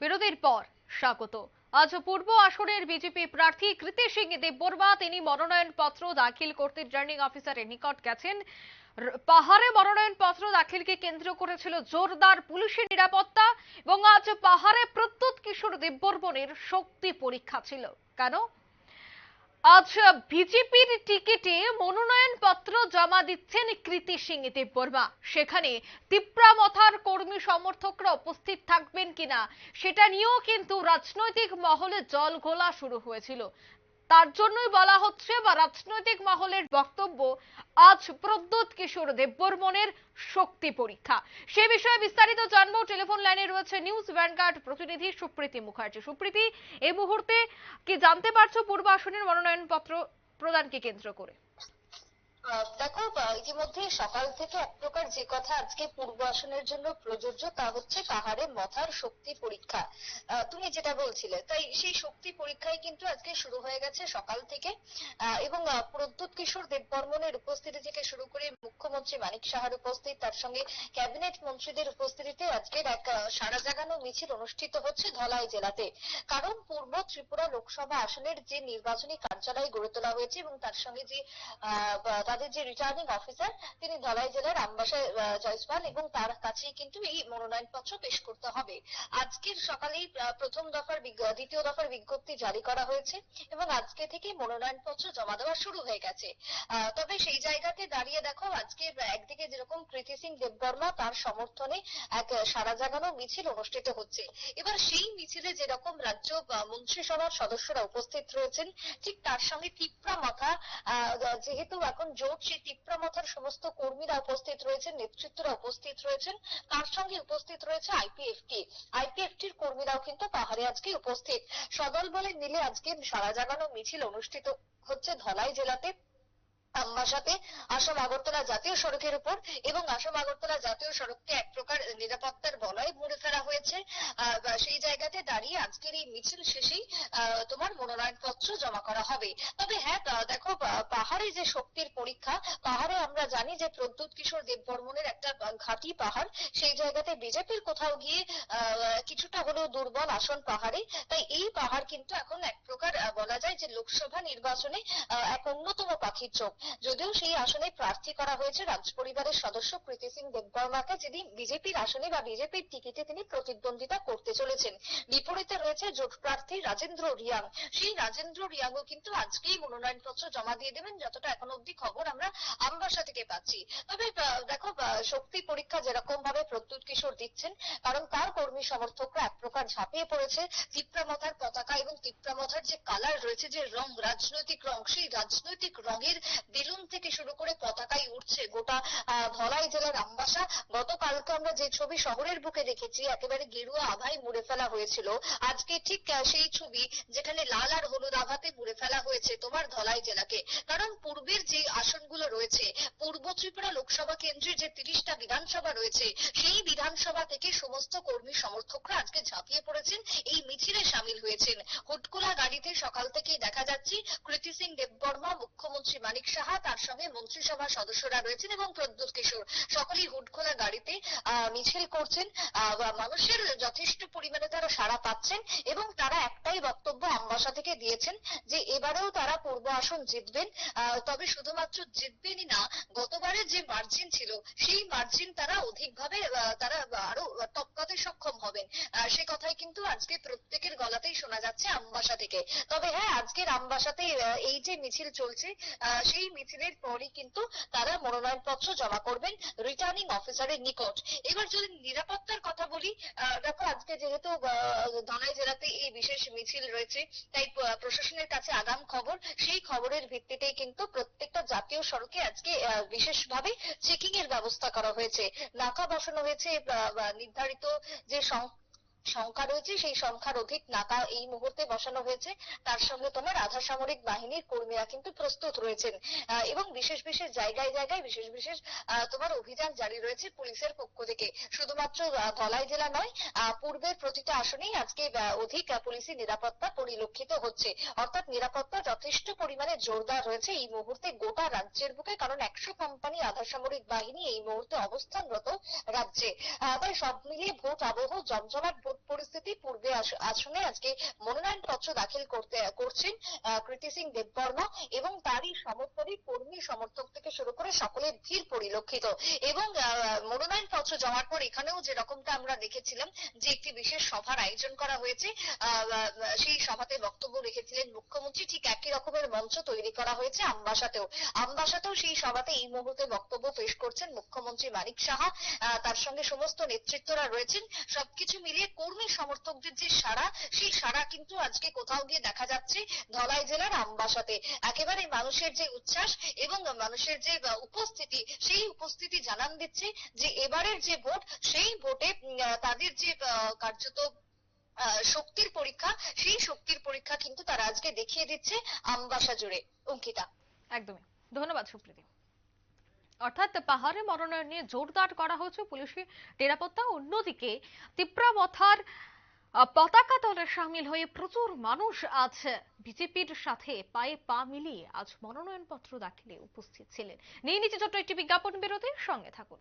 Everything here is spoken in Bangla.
বিরতির পর স্বাগত। আজ পূর্ব আসনের বিজেপি প্রার্থী কৃতি সিং দেববর্মা, তিনি মনোনয়ন পত্র দাখিল করতে রিটার্নিং অফিসারের নিকট গেছেন। পাহাড়ে মনোনয়ন পত্র দাখিলকে কেন্দ্র করেছিল জোরদার পুলিশের নিরাপত্তা এবং আজ পাহাড়ে প্রত্যুৎ কিশোর দেববর্মনের শক্তি পরীক্ষা ছিল। কেন? আজ বিজেপির টিকিটে মনোনয়ন পত্র জমা দিচ্ছেন কৃতি সিং দেববর্মা। সেখানে তিপ্রামথার কর্মী সমর্থকরা উপস্থিত থাকবেন কিনা, সেটা নিয়েও কিন্তু রাজনৈতিক মহলে জল ঘোলা শুরু হয়েছিল। তার জন্যই বলা হচ্ছে বা রাজনৈতিক মহলের বক্তব্য, আজ প্রদ্যুৎ কিশোর দেববর্মনের শক্তি পরীক্ষা। সে বিষয়ে বিস্তারিত জানব। টেলিফোন লাইনে রয়েছে নিউজ ভ্যানগার্ড প্রতিনিধি সুপ্রীতি মুখার্জি। সুপ্রীতি এই মুহূর্তে কি জানতে পারছ পূর্ব আসনের মনোনয়ন পত্র প্রদানকে কেন্দ্র করে? দেখো ইতিমধ্যে সকাল থেকে এক প্রকার যে কথা আজকে পূর্ব আসনের জন্য প্রযোজ্য তা হচ্ছে পাহাড়ে মথার শক্তি পরীক্ষা। তুমি যেটা বলছিলে তাই সেই শক্তি পরীক্ষাই কিন্তু আজকে শুরু হয়ে গেছে সকাল থেকে। এবং প্রদ্যুৎ কিশোর দেববর্মনের উপস্থিতি থেকে শুরু করে মুখ্যমন্ত্রী মানিক সাহার উপস্থিত তার সঙ্গে ক্যাবিনেট মন্ত্রীদের উপস্থিতিতে আজকের এক সারা জাগানো মিছিল অনুষ্ঠিত হচ্ছে ধলাই জেলাতে। কারণ পূর্ব ত্রিপুরা লোকসভা আসনের যে নির্বাচনী কার্যালয় গড়ে তোলা হয়েছে এবং তার সঙ্গে যে আহ, তাদের যে রিটার্নিং অফিসার তিনি ধলাই জেলার আমবাসা আহ, জয়সওয়াল এবং তার কাছেই কিন্তু এই মনোনয়ন পত্র পেশ করতে হবে। আজকের সকালেই প্রথম দফার দ্বিতীয় দফার বিজ্ঞপ্তি জারি করা হয়েছে এবং আজকে থেকে মনোনয়ন পত্র জমা দেওয়া শুরু হয়ে গেছে। তবে সেই জায়গাতে দাঁড়িয়ে দেখো আজকে একদিকে যেরকম কৃতি সিং দেববর্মা তার সমর্থনে এক সারা জাগানো মিছিল অনুষ্ঠিত হচ্ছে। এবার সেই মিছিলে যেরকম রাজ্য মন্ত্রিসভার সদস্যরা উপস্থিত রয়েছেন ঠিক তার সঙ্গে তিপ্রা মাথা যেহেতু এখন জোট সেই তীব্র মাথার সমস্ত কর্মীরা উপস্থিত রয়েছেন, নেতৃত্বরা উপস্থিত রয়েছেন, তার সঙ্গে উপস্থিত রয়েছে আইপিএফটি আইপিএফটির কর্মীরাও কিন্তু পাহাড়ে আজকে উপস্থিত। সদল বলে নিলে আজকে সারা জাগানো মিছিল অনুষ্ঠিত হচ্ছে ধলাই জেলাতে। আমবাসাতে আসাম আগরতলা জাতীয় সড়কের উপর এবং আসাম আগরতলা জাতীয় সড়ককে এক প্রকার নিরাপত্তার বলয় মুড়ে ফেলা হয়েছে। আহ, সেই জায়গাতে দাঁড়িয়ে আজকের এই মিছিল শেষেই আহ, তোমার মনোনয়ন পত্র জমা করা হবে। তবে হ্যাঁ দেখো পাহাড়ে যে শক্তির পরীক্ষা পাহাড়ে আমরা জানি যে প্রদ্যুৎ কিশোর দেববর্মনের একটা ঘাঁটি পাহাড় সেই জায়গাতে বিজেপির কোথাও গিয়ে কিছুটা হলেও দুর্বল আসন পাহাড়ে। তাই এই পাহাড় কিন্তু এখন এক প্রকার বলা যায় যে লোকসভা নির্বাচনে এক অন্যতম পাখির চোখ। যদিও সেই আসনে প্রার্থী করা হয়েছে রাজ পরিবারের সদস্য প্রীতি সিং দেববর্মাকে, যিনি বিজেপির আসনে বা বিজেপির টিকিটে তিনি প্রতিদ্বন্দ্বিতা করতে চলেছেন। বিপরীতে রয়েছে জোট প্রার্থী রাজেন্দ্র রিয়াং। সেই রাজেন্দ্র রিয়াংও কিন্তু আজকেই মনোনয়নপত্র জমা দিয়ে দেবেন, যতটা এখন অব্দি খবর আমরা আমবাসা থেকে পাচ্ছি। তবে দেখো শক্তি পরীক্ষা যেরকম ভাবে প্রদ্যুৎ কিশোর দিচ্ছেন, কারণ তার কর্মী সমর্থকরা এক প্রকার ঝাঁপিয়ে পড়েছে। তিপ্রামথার পতাকা এবং তিপ্রামথার যে কালার রয়েছে, যে রং, রাজনৈতিক রং, সেই রাজনৈতিক রঙের বেলুন থেকে শুরু করে পতাকাই উঠছে গোটা ধলাই জেলার আমবাসা। গতকালকে আমরা যে ছবি শহরের বুকে দেখেছি, একেবারে গেরুয়া আভায় মুড়ে ফেলা হয়েছিল। আজকে ঠিক সেই ছবি যেখানে লাল আর আভাতে মুড়ে ফেলা হয়েছে তোমার ধলাই জেলাকে। কারণ পূর্বের যে আসনগুলো রয়েছে, পূর্ব ত্রিপুরা লোকসভা কেন্দ্রের যে তিরিশটা বিধানসভা রয়েছে, সেই বিধানসভা থেকে সমস্ত কর্মী সমর্থকরা আজকে ঝাঁপিয়ে পড়েছেন, এই মিছিলে সামিল হয়েছেন। হুটকোলা গাড়িতে সকাল থেকেই দেখা যাচ্ছে, কৃতি সিং দেববর্মা, মুখ্যমন্ত্রী মানিক সাহা, তার সঙ্গে মন্ত্রিসভা সদস্যরা রয়েছেন এবং প্রদ্যুৎ কিশোর। সকলেই হুটখোলা গাড়িতে মিছিল করছেন। মানুষের যথেষ্ট পরিমাণে তারা সাড়া পাচ্ছেন এবং তারা একটাই বক্তব্য আমবাসা থেকে দিয়েছেন যে এবারেও তারা পূর্ব আসন জিতবেন। তবে শুধুমাত্র জিতবেনই না যে মার্জিন ছিল সেই মার্জিন তারা অধিকভাবে তারা আরও টপকাতে সক্ষম হবেন। সে কথাই কিন্তু আজকে প্রত্যেকের গলাতেই শোনা যাচ্ছে আমবাসা থেকে। তবে হ্যাঁ আজকের আমবাসাতে এই যে মিছিল চলছে সেই মিছিলের পরই কিন্তু তারা মনোনয়ন পত্র জমা করবেন রিটার্নিং অফিসারের নিকট। এবার যদি নিরাপত্তার কথা বলি দেখো আজকে যেহেতু ধলাই জেলাতে এই বিশেষ মিছিল রয়েছে তাই প্রশাসনের কাছে আগাম খবর। সেই খবরের ভিত্তিতেই কিন্তু প্রত্যেকটা জাতীয় সড়কে আজকে আহ, বিশেষভাবে চেকিং এর ব্যবস্থা করা হয়েছে। নাকা বসানো হয়েছে নির্ধারিত যে সংখ্যা রয়েছে, সেই সংখ্যার অধিক নাকা এই মুহূর্তে বসানো হয়েছে। তার সঙ্গে তোমার আধা সামরিক বাহিনীর কর্মীরা কিন্তু প্রস্তুত রয়েছেন। এবং বিশেষ বিশেষ জায়গায় জায়গায় বিশেষ বিশেষ তোমার অভিযান জারি রয়েছে পুলিশের পক্ষ থেকে। শুধুমাত্র ধলাই জেলা নয় পূর্বের প্রতিটা আসনেই আজকে অধিক পুলিশি নিরাপত্তা পরিলক্ষিত হচ্ছে। অর্থাৎ নিরাপত্তা যথেষ্ট পরিমাণে জোরদার রয়েছে এই মুহূর্তে গোটা রাজ্যের বুকে, কারণ একশো কোম্পানি আধা সামরিক বাহিনী এই মুহূর্তে অবস্থানরত রাজ্যে। তাই সব মিলিয়ে ভোট আবহ জমজমাট পরিস্থিতি পূর্বে আসনে আজকে মনোনয়ন পত্র দাখিল করতে, করছেন কৃতি সিং দেববর্মা এবং তারই সমর্থনে কর্মী সমর্থক থেকে শুরু করে সকলের ভিড় পরিলক্ষিত। এবং মনোনয়ন পত্র জমার পর এখানেও যেরকমটা আমরা দেখেছিলাম, যে একটি বিশেষ সভার আয়োজন করা হয়েছে সেই সভাতে বক্তব্য রেখেছিলেন মুখ্যমন্ত্রী। ঠিক একই রকমের মঞ্চ তৈরি করা হয়েছে আমবাসাতেও। আমবাসাতেও সেই সভাতে এই মুহূর্তে বক্তব্য পেশ করছেন মুখ্যমন্ত্রী মানিক সাহা। তার সঙ্গে সমস্ত নেতৃত্বরা রয়েছেন। সবকিছু মিলিয়ে কর্মী সমর্থকদের যে সাড়া, সেই সাড়া কিন্তু আজকে কোথাও গিয়ে দেখা যাচ্ছে ধলাই জেলার আমবাসাতে। একেবারে মানুষের যে উচ্ছ্বাস এবং মানুষের যে উপস্থিতি, সেই উপস্থিতি জানান দিচ্ছে যে এবারের যে ভোট, সেই ভোটে তাদের যে কার্যত শক্তির পরীক্ষা, সেই শক্তির পরীক্ষা কিন্তু তারা আজকে দেখিয়ে দিচ্ছে আমবাসা জুড়ে। অঙ্কিতা। একদমই। ধন্যবাদ সুপ্রীতি। অর্থাৎ পাহাড়ে মনোনয়ন নিয়ে জোরদার করা হয়েছে পুলিশের নিরাপত্তা। অন্যদিকে তিপ্রামথার পতাকা দলে সামিল হয়ে প্রচুর মানুষ আজ বিজেপির সাথে পায়ে পা মিলিয়ে আজ মনোনয়নপত্র দাখিলে উপস্থিত ছিলেন। নিয়ে নিচে ছোট্ট একটি বিজ্ঞাপন বিরতির, সঙ্গে থাকুন।